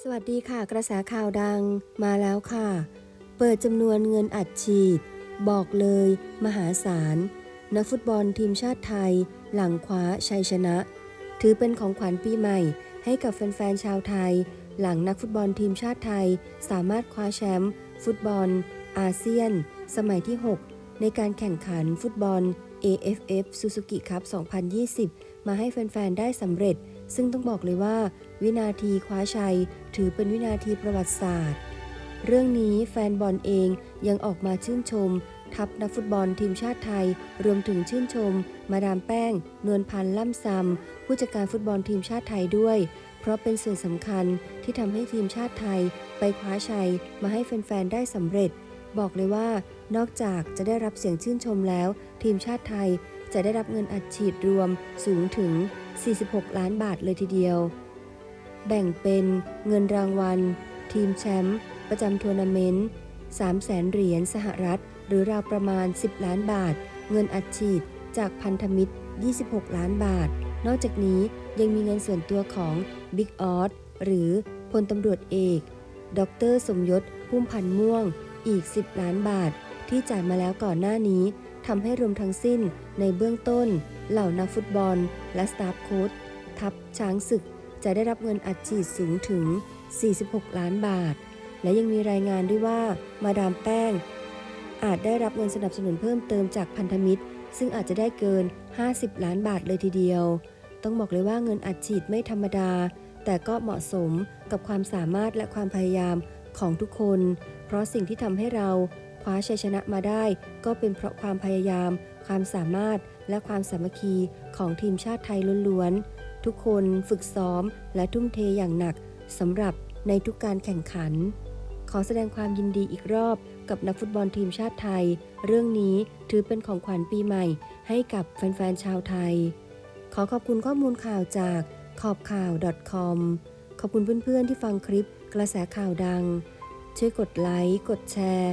สวัสดีค่ะ กระแสข่าวดังมาแล้วค่ะ เปิดจำนวนเงินอัดฉีด บอกเลย มหาศาลนักฟุตบอลทีมชาติไทย หลังคว้าชัยชนะ ถือเป็นของขวัญปีใหม่ ให้กับแฟนๆชาวไทย หลังนักฟุตบอลทีมชาติไทย สามารถคว้าแชมป์ฟุตบอล อาเซียน สมัยที่ 6 ในการแข่งขันฟุตบอล AFF Suzuki Cup 2020 มาให้แฟนๆ ได้สำเร็จ ซึ่งต้องบอกเลยว่า วินาทีคว้าชัย ถือเป็นวินาทีประวัติศาสตร์ เรื่องนี้แฟนบอลเองยังออกมาชื่นชม ทัพนักฟุตบอลทีมชาติไทย รวมถึงชื่นชม มาดามแป้ง นวลพันธ์ล่ำซำผู้จัดการฟุตบอลทีมชาติไทยด้วย เพราะเป็นส่วนสำคัญที่ทำให้ทีมชาติไทย ไปคว้าชัย มาให้แฟนๆ ได้สำเร็จ บอกเลยว่านอกจากจะได้รับเสียงชื่นชมแล้ว ทีมชาติไทย จะได้รับเงินอัดฉีดรวมสูงถึง 46 ล้านบาทเลยทีเดียว แบ่งเป็นเงินรางวัล ทีมแชมป์ประจำทัวร์นาเมนต์3แสนเหรียญสหรัฐ หรือราวประมาณ 10 ล้านบาท เงินอัดฉีดจากพันธมิตร 26 ล้านบาท นอกจากนี้ยังมีเงินส่วนตัวของบิ๊กออสหรือพลตำรวจเอก ดร สมยศพุ่มพันธ์ม่วง อีก 10 ล้านบาท ที่จ่ายมาแล้วก่อนหน้านี้ ทำให้รวมทั้งสิ้นในเบื้องต้น เหล่านักฟุตบอล และสตาฟโค้ชทัพช้างศึกจะได้รับเงินอัดฉีดสูงถึง 46 ล้านบาท และยังมีรายงานด้วยว่ามาดามแป้ง อาจได้รับเงินสนับสนุนเพิ่มเติมจากพันธมิตร ซึ่งอาจจะได้เกิน 50 ล้านบาทเลยทีเดียว ต้องบอกเลยว่าเงินอัดฉีดไม่ธรรมดา แต่ก็เหมาะสมกับความสามารถและความพยายามของทุกคน เพราะสิ่งที่ทำให้เรา คว้าชัยชนะมาได้ ก็เป็นเพราะความพยายาม ความสามารถและความสามัคคีของทีมชาติไทยล้วนๆ ทุกคนฝึกซ้อมและทุ่มเทอย่างหนักสำหรับในทุกการแข่งขัน ขอแสดงความยินดีอีกรอบกับนักฟุตบอลทีมชาติไทย เรื่องนี้ถือเป็นของขวัญปีใหม่ ให้กับแฟนๆชาวไทย ขอขอบคุณข้อมูลข่าวจากขอบข่าว .com ขอบคุณเพื่อนๆที่ฟังคลิปกระแสข่าวดัง ช่วยกดไลค์ กดแชร์